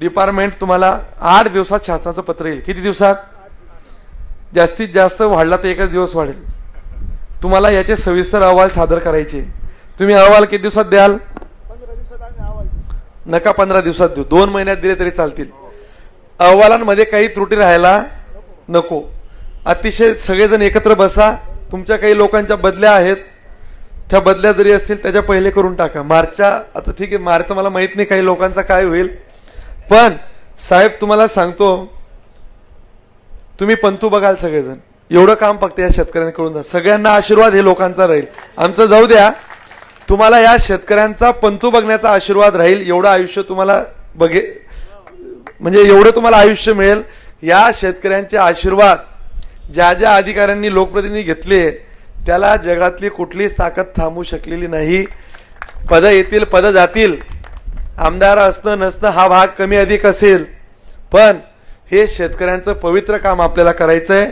Department तुम्हाला आठ दिवसात शासनाचं पत्र येईल. किती दिवसात? जास्तीत जास्त वाढला तर एकच दिवस वाढेल. तुम्हाला याचे सविस्तर अहवाल सादर करायचे. तुम्ही अहवाल किती दिवसात द्याल? नका पंधरा दिवसात देऊ. दोन महिन्यात दिले तरी चालतील. अहवालांमध्ये काही त्रुटी राहायला नको. अतिशय सगळेजण एकत्र बसा. तुमच्या काही लोकांच्या बदल्या आहेत. त्या बदल्या जरी असतील त्याच्या पहिले करून टाका. मार्चच्या आता ठीक आहे मार्च मला माहीत नाही काही लोकांचा काय होईल. पण साहेब तुम्हाला सांगतो तुम्ही पंतू बघाल सगळेजण. एवढं काम फक्त या शेतकऱ्यांकडून जा. सगळ्यांना आशीर्वाद हे लोकांचा राहील. आमचं जाऊ द्या. तुम्हाला या शेतकऱ्यांचा पंतू बघण्याचा आशीर्वाद राहील. एवढं आयुष्य तुम्हाला बघे म्हणजे एवढं तुम्हाला आयुष्य मिळेल. या शेतकऱ्यांचे आशीर्वाद ज्या ज्या अधिकाऱ्यांनी लोकप्रतिनिधी घेतले त्याला जगातली कुठलीच ताकद थांबू शकलेली नाही. पद येतील पद जातील. आमदार असणं नसणं हा भाग कमी अधिक असेल. पण हे शेतकऱ्यांचं पवित्र काम आपल्याला करायचं आहे